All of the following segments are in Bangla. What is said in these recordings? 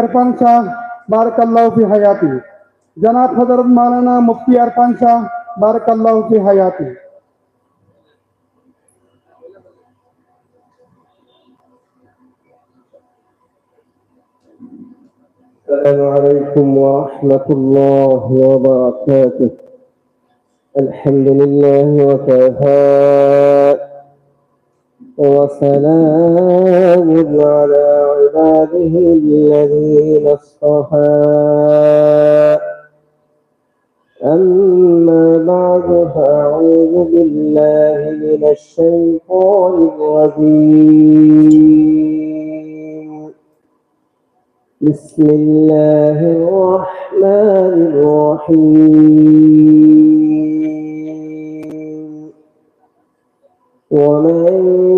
अरफान शाह बारकल्लाह फी हयाती जनाब हजरत मौलाना मुफ्ती अरफान शाह बारकल्लाह फी हयाती السلام عليكم ورحمة الله وبركاته الحمد لله وكفى وسلام على عباده الذين اصطفى. أما بعد فأعوذ بالله من الشيطان الرجيم. بسم الله الرحمن الرحيم. ومن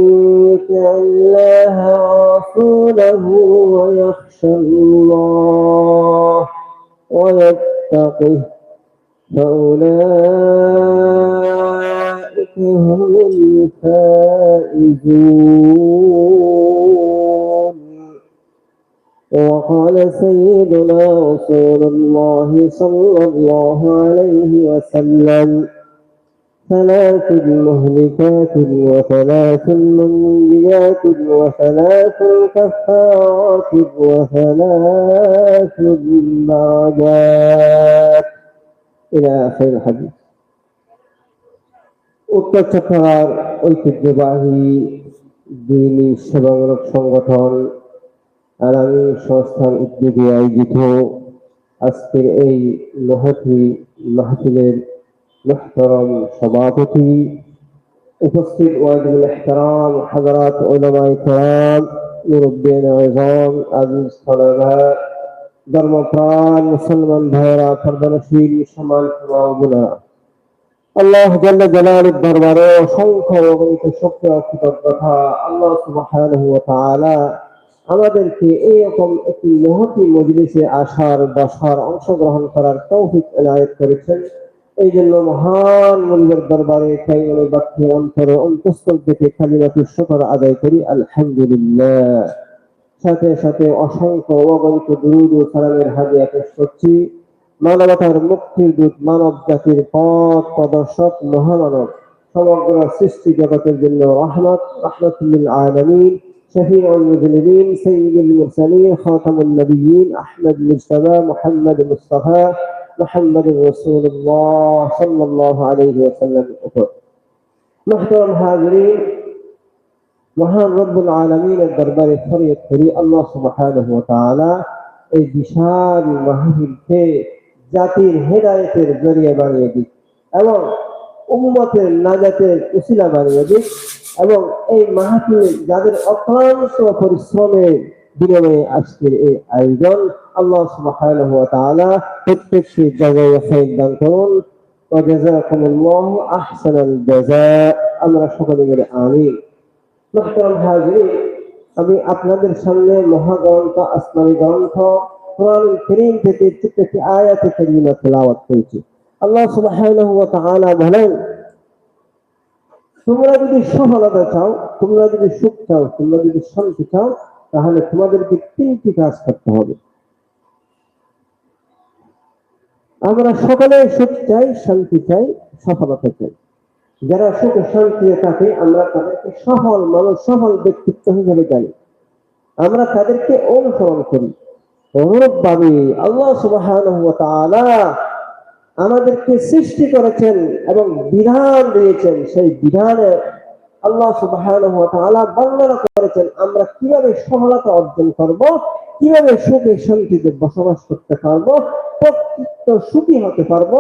يطع الله ورسوله ويخشى الله ويتقه فأولئك هم الفائزون. وقال سيدنا رسول الله صلى الله عليه وسلم ثلاث مهلكات وثلاث منجيات وثلاث كفارات وثلاث درجات إلى آخر الحديث উত্তর চট্টগ্রাম ঐতিহ্যবাহী দিনী সেবামূলক সংগঠন আগামী সংস্থার উদ্যোগে আয়োজিত আজকের এই মহতি মাহফিলের মুহতরম সভাপতি উপস্থিত ওয়াজিবুল ইহতারাম হাজারাত উলামাই کرام মুরব্বিয়ান আযম আজিজ তলবা ধর্মপ্রাণ মুসলমান ভাইরা ফরদানশীল সমান প্রভাবগুনা আল্লাহ জাল্লা জালালের দরবারে অসংখ্য অগণিত শক্তি ও কৃতজ্ঞতা আল্লাহ সুবহানাহু ওয়া তাআলা আমাদেরকে এইরকম একটি মহতি মজলিসে আসার বসার অংশগ্রহণ করার তৌফিক এনায়েত করেছেন এই জন্য মহান মন্দির দরবারে তাই আমি বাক্য অন্তরে অন্তঃস্থল থেকে খালিমাতু শুকর আদায় করি আলহামদুলিল্লাহ সাথে সাথে অসংখ্য অগণিত দুরুদ ও সালামের হাদিয়া পেশ করছি মানবতার মুক্তির দূত মানব জাতির পথ প্রদর্শক মহামানব সমগ্র সৃষ্টি জগতের জন্য রহমত রহমতুল্লিল আলমিন شفيع المذنبين سيد المرسلين خاتم النبيين احمد المجتبى محمد المصطفى محمد رسول الله صلى الله عليه وسلم. أخر محترم حاضرين محان رب العالمين الدربار الخرية الخرية الله سبحانه وتعالى اجشار محهم في ذاتين هداية الزرية بانية دي أولا أمومات النجات الأسلة بانية دي أولا أي محهم جادر أطلال سوى فرسومين বিনিময়ে আজকের এই আয়োজন আল্লাহ সুবহানাহু ওয়া তাআলা প্রত্যেকটি জায়গায় খাইর দান করুন। ওয়া জাযাকুমুল্লাহু আহসানাল জাযা আমরা সকলে মিলে আমিন। মুহতারাম হাজির আমি আপনাদের সামনে মহাগ্রন্থ, আসমানি গ্রন্থ, কোরআন করিম থেকে প্রত্যেকটি আয়াতে কারিমা তেলাওয়াত করেছি। আল্লাহ সুবহানাহু ওয়া তাআলা বলেন, তোমরা যদি সফলতা চাও, তোমরা যদি সুখ চাও, তোমরা যদি শান্তি চাও তাহলে তোমাদেরকে তিনটি কাজ করতে হবে। আমরা সকলে সুখ চাই, শান্তি চাই, সফলতা চাই। যারা সুখে, শান্তিতে থাকে, আমরা তাদেরকে সফল মানুষ, সফল ব্যক্তিত্ব হিসেবে জানি। আমরা তাদেরকে অনুসরণ করি। অনুরূপভাবে আল্লাহ তাআলা আমাদেরকে সৃষ্টি করেছেন এবং বিধান দিয়েছেন। সেই বিধানে আল্লাহ বর্ণনা করেছেন, আমরা কীভাবে সফলতা অর্জন করব, কীভাবে সুখে শান্তিতে বসবাস করতে পারব, প্রকৃত সুখী হতে পারব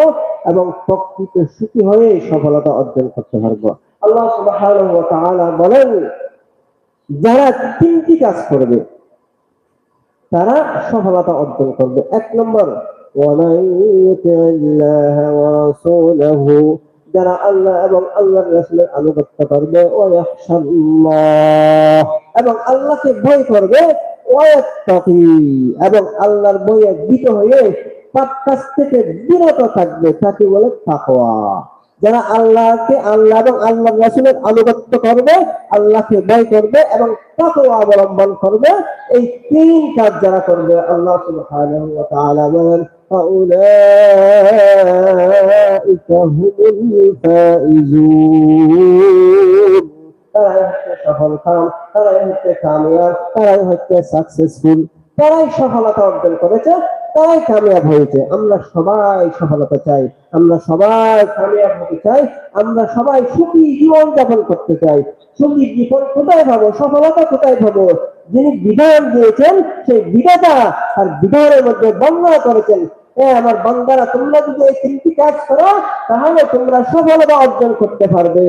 এবং প্রকৃত সুখী হয়ে সফলতা অর্জন করতে পারব। আল্লাহ সুবাহ বলেন, যারা তিনটি কাজ করবে, তারা সফলতা অর্জন করবে। এক নম্বর ওয়ালাই যারা আল্লাহ এবং আল্লাহর রাসূলের আনুগত্য করবে আল্লাহ এবং আল্লাহকে ভয় করবে এবং আল্লাহর ভয়ে ভীত হয়ে পাপ থেকে বিরত থাকবে, তাকে বলে তাকওয়া। যারা আল্লাহকে, আল্লাহ এবং আল্লাহ রাসূলের আনুগত্য করবে, আল্লাহকে ভয় করবে এবং তাকওয়া অবলম্বন করবে, এই তিন কাজ যারা করবে, আল্লাহ فأولئك هم الفائزون তারাই হচ্ছে সফল কাম তারাই হচ্ছে কামিয়াব তারাই হচ্ছে সাকসেসফুল তারাই সফলতা অর্জন করেছে তারাই কামিয়াব হয়েছে আমরা সবাই সফলতা চাই আমরা সবাই কামিয়াব হতে চাই আমরা সবাই সুখী জীবন যাপন করতে চাই সুখী জীবন কোথায় পাবো সফলতা কোথায় পাবো যিনি বিধান দিয়েছেন সেই বিধাতা আর বিধানের মধ্যে বর্ণনা করেছেন এ আমার বান্দারা, তোমরা যদি এই তিনটি কাজ করো, তাহলে তোমরা সফলতা অর্জন করতে পারবে।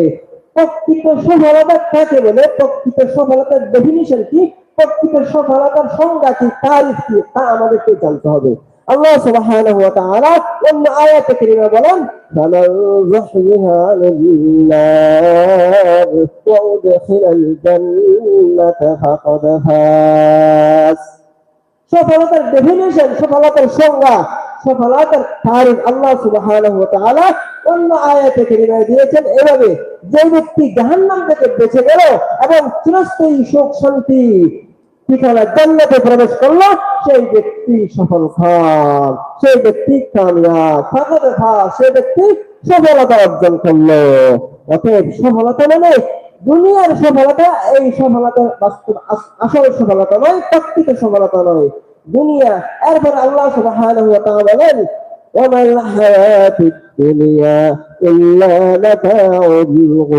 প্রকৃত সফলতা কাকে বলে? প্রকৃত সফলতার ডেফিনিশন কি? প্রকৃত সফলতার সংজ্ঞা কি? তারিফ কি? তা আমাদেরকে জানতে হবে। আল্লাহ সুবহানাহু ওয়া তাআলা অন্য আয়াতে কারিমা বলেন, ফামান যুহজিহা লিল্লাহ ওয়া উদখিলাল জান্নাতা ফাকাদ ফাজ সফলতার ডেফিনেশন সফলতার সংজ্ঞা সফলতার তারিখ আল্লাহ তাআলা অন্য আয়াতে কারিমায় দিয়েছেন। এভাবে যে ব্যক্তি জাহান্নাম থেকে বেঁচে গেল এবং চিরস্থায়ী সুখ শান্তি ঠিকানা জান্নাতে প্রবেশ করল, সেই ব্যক্তি সফল খান। সেই ব্যক্তি কামিয়াব। ফাঁকা সেই ব্যক্তি সফলতা অর্জন করল। অতএব সফলতা মানে দুনিয়ার সফলতা, এই সফলতা বাস্তব আসল সফলতা নয় প্রকৃত সফলতা নয়। দুনিয়া, এরপর আল্লাহ সুবহানাহু ওয়া তাআলা বলেন ওয়ামাল হায়াতুদ দুনিয়া ইল্লা মাতাউল গুরুর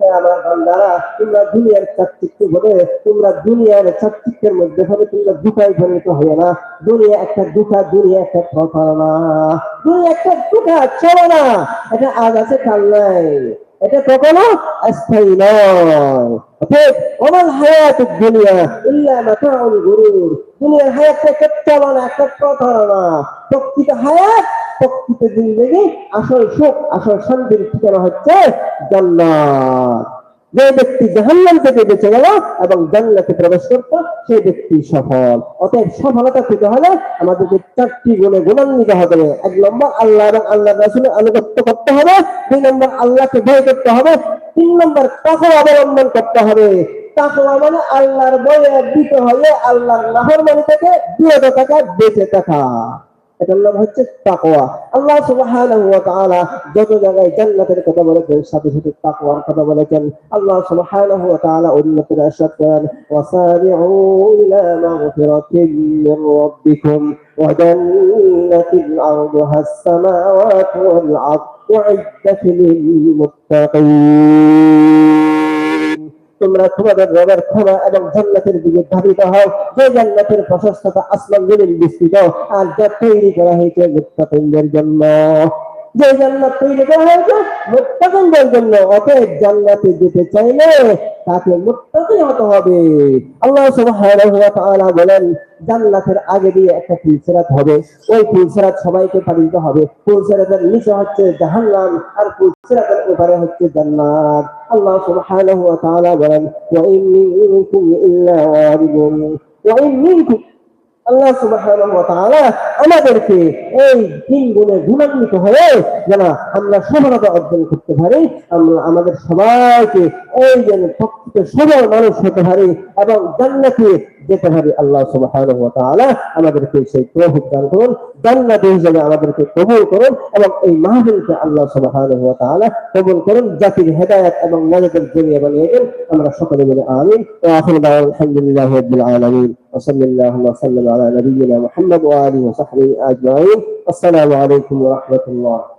হ্যাঁ, আমার বান্দারা, তোমরা দুনিয়ার চাকচিক্য বলে তোমরা দুনিয়ার চাকচিক্যের মধ্যে হবে তোমরা দুঃখায় জড়িত হবে না। দুনিয়া একটা দুটা, দুনিয়া একটা প্রতারণা দুনিয়া একটা দুটা, চলো না। এটা আজ আছে, কাল নাই। এটা কখনো স্থায়ী নয়। দুনিয়া প্রকৃত হায়াত প্রকৃত আসল সুখ আসল শান্তির ঠিকানা হচ্ছে জান্নাত। যে ব্যক্তি জাহান্নাম থেকে বেঁচে গেল এবং জান্নাতে প্রবেশ করত সেই ব্যক্তি সফল। অতএব সফলতা পেতে হলে আমাদেরকে চারটি গুণে গুণান্বিত হতে হবে। এক নম্বর, আল্লাহ এবং আল্লাহ রাসুলের আনুগত্য করতে হবে। দুই নম্বর, আল্লাহকে ভয় করতে হবে। তিন নম্বর তাকে অবলম্বন করতে হবে। তাকওয়া মানে আল্লাহর বয়ে দিতে হলে আল্লাহর নাফরমানি থেকে বিরত থাকা, বেঁচে থাকা। এটার নাম হচ্ছে তাকওয়া আল্লাহ সুবহানাহু ওয়া তাআলা যত জায়গায় জান্নাতের কথা বলেছেন সাথে সাথে তাকওয়ার কথা বলেছেন আল্লাহ সুবহানাহু ওয়া তাআলা উন্নতির আশাদ করেন ওয়াসারিউ ইলা মাগফিরাতিন মির রাব্বিকুম ওয়া জান্নাতিন আরদুহা আস-সামাওয়াতু ওয়াল আরদ উ'iddat লিল মুত্তাকিন তোমরা তোমাদের রবের ক্ষমা এবং জান্নাতের দিকে ধাবিত হও। যে জান্নাতের প্রশস্ততা আসমান জমিন বিস্তৃত, আর যা তৈরি করা হয়েছে মুত্তাকিনদের জন্য। যে জান্নাত তৈরি করা হয়েছে মুত্তাকিনদের জন্য। অতএব জান্নাতে যেতে চাইলে তাকে হতে হবে। আল্লাহ সুবহানাহু ওয়া তাআলা বলেন, জান্নাতের আগে দিয়ে একটা হবে। ওই ফুলসেরাত সবাইকে পাড়ি দিতে হবে। ফুলসেরাতের নিচে হচ্ছে জাহান্নাম, আর ফুলসেরাতের উপরে হচ্ছে জান্নাত। আল্লাহ সুবহানাহু ওয়া তাআলা বলেন, ওয়া ইল্লা ওয়ারিদুন ওয়া আল্লাহ তাআলা আমাদেরকে এই তিন গুণে গুণান্বিত হয়ে যেন আমরা সফলতা অর্জন করতে পারি, আমরা আমাদের সবাইকে এই যেন প্রকৃত সবল মানুষ হতে পারি এবং জান্নাতে যেতে পারি আল্লাহ তাআলা আমাদেরকে সেই তৌফিক দান করুন জান্নাতে হিসেবে আমাদেরকে কবুল করুন এবং এই মাহফিলকে আল্লাহ তাআলা কবুল করুন, জাতির হেদায়েত এবং নাজাতের জরিয়া বানিয়ে দেন। আমরা সকলে বলি আমিন। আলহামদুলিল্লাহি আলামিন। وصلى الله وسلم على نبينا محمد وآله وصحبه أجمعين. والسلام عليكم ورحمة الله.